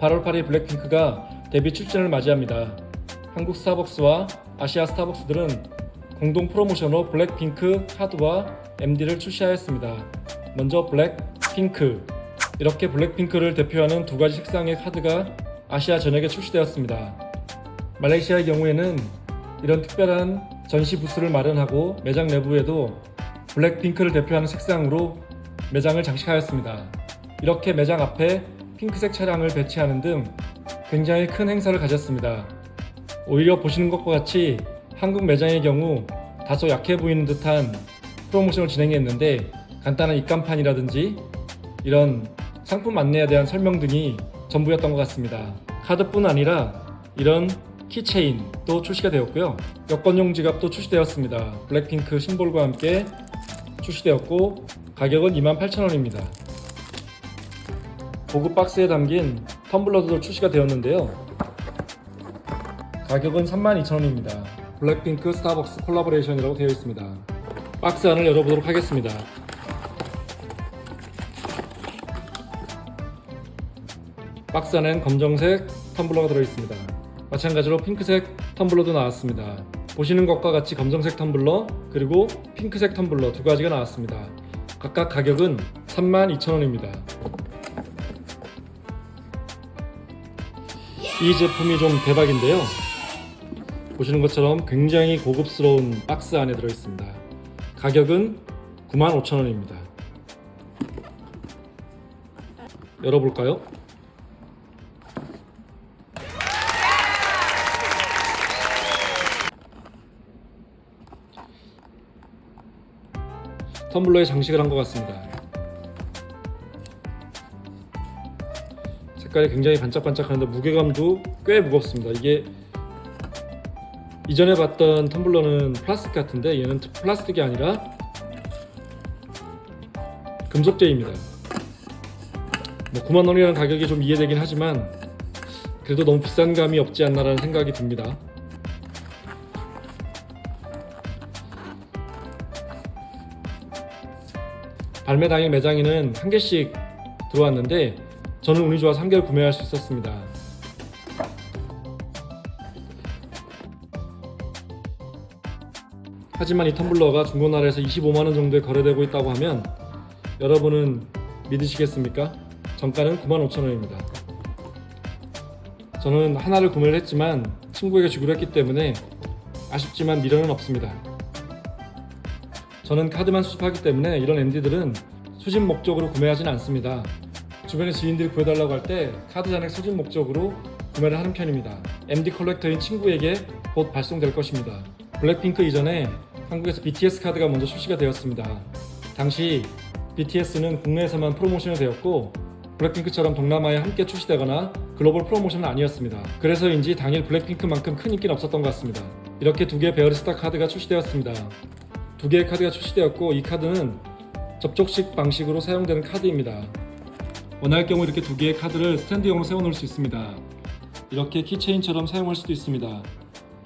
8월 8일 블랙핑크가 데뷔 출전을 맞이합니다. 한국 스타벅스와 아시아 스타벅스들은 공동 프로모션으로 블랙핑크 카드와 MD를 출시하였습니다. 먼저 블랙핑크 이렇게 블랙핑크를 대표하는 두 가지 색상의 카드가 아시아 전역에 출시되었습니다. 말레이시아의 경우에는 이런 특별한 전시 부스를 마련하고 매장 내부에도 블랙핑크를 대표하는 색상으로 매장을 장식하였습니다. 이렇게 매장 앞에 핑크색 차량을 배치하는 등 굉장히 큰 행사를 가졌습니다. 오히려 보시는 것과 같이 한국 매장의 경우 다소 약해 보이는 듯한 프로모션을 진행했는데 간단한 입간판이라든지 이런 상품 안내에 대한 설명 등이 전부였던 것 같습니다. 카드뿐 아니라 이런 키체인도 출시가 되었고요. 여권용 지갑도 출시되었습니다. 블랙핑크 심볼과 함께 출시되었고 가격은 28,000원입니다. 고급 박스에 담긴 텀블러도 출시가 되었는데요. 가격은 32,000원입니다. 블랙핑크 스타벅스 콜라보레이션이라고 되어 있습니다. 박스 안을 열어보도록 하겠습니다. 박스 안엔 검정색 텀블러가 들어있습니다. 마찬가지로 핑크색 텀블러도 나왔습니다. 보시는 것과 같이 검정색 텀블러 그리고 핑크색 텀블러 두 가지가 나왔습니다. 각각 가격은 32,000원입니다. 이 제품이 좀 대박인데요. 보시는 것처럼 굉장히 고급스러운 박스 안에 들어있습니다. 가격은 95,000원입니다. 열어볼까요? 텀블러에 장식을 한 것 같습니다. 색깔이 굉장히 반짝반짝하는데 무게감도 꽤 무겁습니다. 이게 이전에 봤던 텀블러는 플라스틱 같은데 얘는 플라스틱이 아니라 금속재입니다. 뭐 9만 원이라는 가격이 좀 이해되긴 하지만 그래도 너무 비싼 감이 없지 않나라는 생각이 듭니다. 발매 당일 매장에는 한 개씩 들어왔는데 저는 운이 좋아서 한 개를 구매할 수 있었습니다. 하지만 이 텀블러가 중고나라에서 25만 원 정도에 거래되고 있다고 하면 여러분은 믿으시겠습니까? 정가는 9만 5천 원입니다. 저는 하나를 구매를 했지만 친구에게 주기로 했기 때문에 아쉽지만 미련은 없습니다. 저는 카드만 수집하기 때문에 이런 MD들은 수집 목적으로 구매하진 않습니다. 주변에 지인들이 구해달라고 할 때 카드 잔액 수집 목적으로 구매를 하는 편입니다. MD 컬렉터인 친구에게 곧 발송될 것입니다. 블랙핑크 이전에 한국에서 BTS 카드가 먼저 출시가 되었습니다. 당시 BTS는 국내에서만 프로모션이 되었고 블랙핑크처럼 동남아에 함께 출시되거나 글로벌 프로모션은 아니었습니다. 그래서인지 당일 블랙핑크만큼 큰 인기는 없었던 것 같습니다. 이렇게 두 개의 베어리스타 카드가 출시되었습니다. 두 개의 카드가 출시되었고 이 카드는 접촉식 방식으로 사용되는 카드입니다. 원할 경우 이렇게 두 개의 카드를 스탠드용으로 세워놓을 수 있습니다. 이렇게 키체인처럼 사용할 수도 있습니다.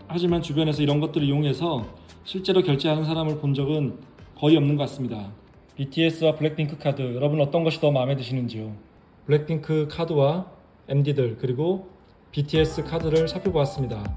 하지만 주변에서 이런 것들을 이용해서 실제로 결제하는 사람을 본 적은 거의 없는 것 같습니다. BTS와 블랙핑크 카드 여러분 어떤 것이 더 마음에 드시는지요? 블랙핑크 카드와 MD들 그리고 BTS 카드를 살펴보았습니다.